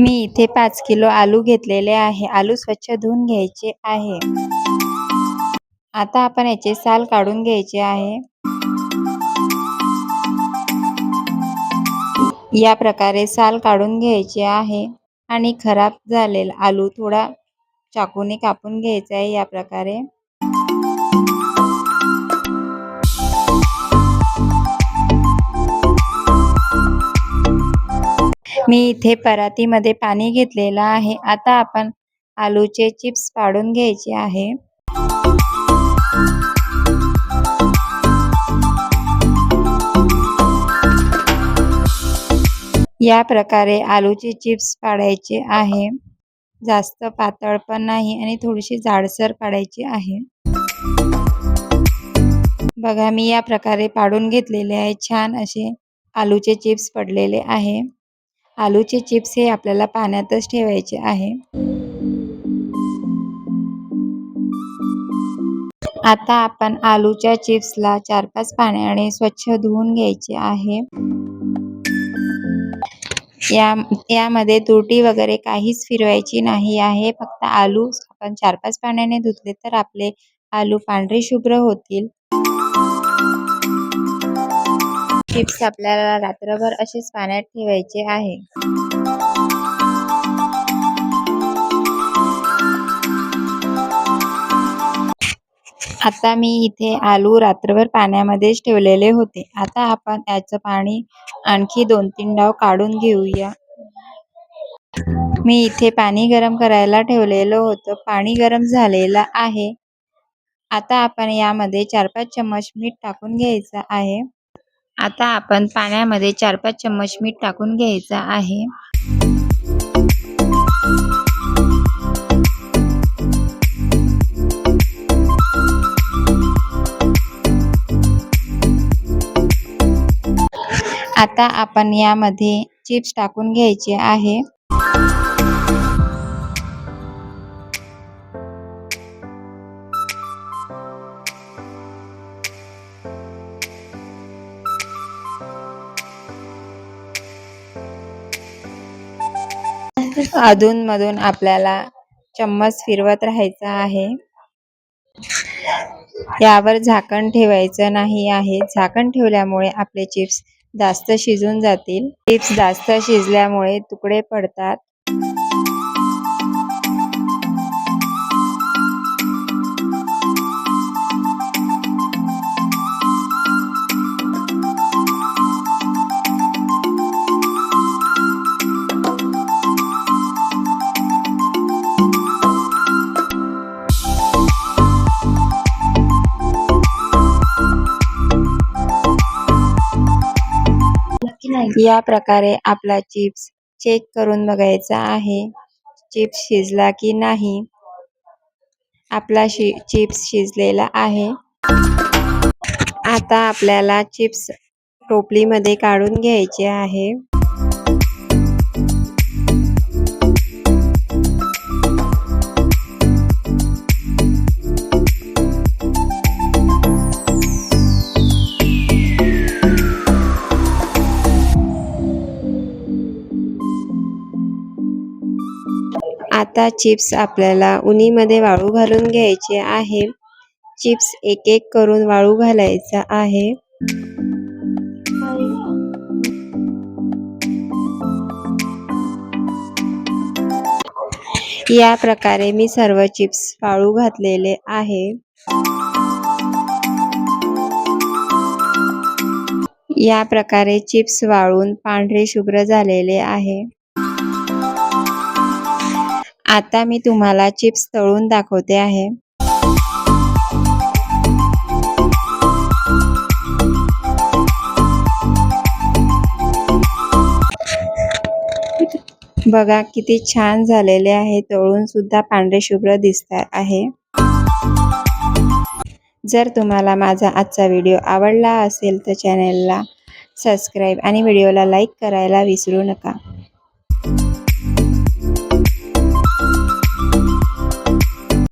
मी इथे पाच किलो आलू घेतलेले आहे. आलू स्वच्छ धुवून घ्यायचे आहे. आता आपण याचे साल काढून घ्यायचे आहे. या प्रकारे साल काढून घ्यायचे आहे आणि खराब झालेला आलू थोडा चाकूने कापून घ्यायचा आहे या प्रकारे. मी इथे परातीमध्ये पाणी घेतलेलं आहे. आता आपण आलूचे चिप्स पाडून घ्यायचे आहे. या प्रकारे आलूचे चिप्स पाडायचे आहे. जास्त पातळ पण नाही आणि थोडीशी जाडसर पाडायची आहे. बघा मी या प्रकारे पाडून घेतलेले आहे. छान असे आलूचे चिप्स पडलेले आहे. आलूचे चिप्स हे आपल्याला पाण्यातच ठेवायचे आहे. आता आपण आलूच्या चिप्सला चार पाच पाण्याने स्वच्छ धुवून घ्यायचे आहे. या यामध्ये तुरटी वगैरे काहीच फिरवायची नाही आहे. फक्त आलू आपण चार पाच पाण्याने धुतले तर आपले आलू पांढरे शुभ्र होतील. चिप्स आपल्याला रात्रभर असेच पाण्यात ठेवायचे आहे. आता मी इथे आलू रात्रभर पाण्यामध्येच ठेवलेले होते. आता आपण याचं पाणी आणखी दोन तीन डाव काढून घेऊया. मी इथे पाणी गरम करायला ठेवलेलं होतं. पाणी गरम झालेलं आहे. आता आपण यामध्ये चार पाच चम्मच मीठ टाकून घ्यायचं आहे. आता आपण पाण्यामध्ये चार पाच चम्मच मीठ टाकून घ्यायचं आहे. आता आपण यामध्ये चिप्स टाकून घ्यायचे आहे. अधूनमधून आपल्याला चम्मच फिरवत राहायचा आहे. यावर झाकण ठेवायचं नाही आहे. झाकण ठेवल्यामुळे आपले चिप्स जास्त शिजून जातील. चिप्स जास्त शिजल्यामुळे तुकडे पडतात. या प्रकारे आपला चिप्स चेक करून बघायचा आहे. चिप्स शिजला की नाही? आपला शि चिप्स शिजलेला आहे. आता आपल्याला चिप्स टोपलीमध्ये काढून घ्यायचे आहे. आता चिप्स आपल्याला उन्हीमध्ये वाळू घालून घ्यायचे आहे. चिप्स एक एक करून वाळू घालायचा आहे. या प्रकारे मी सर्व चिप्स वाळू घातलेले आहे. या प्रकारे चिप्स वाळून पांढरे शुभ्र झालेले आहे. आता मी तुम्हाला चिप्स तळून दाखवते आहे. बघा किती छान झालेले आहे. तळून सुद्धा पांढरे शुभ्र दिसत आहे. जर तुम्हाला माझा आजचा व्हिडिओ आवडला असेल तर चॅनेलला सबस्क्राईब आणि व्हिडिओला लाईक करायला विसरू नका.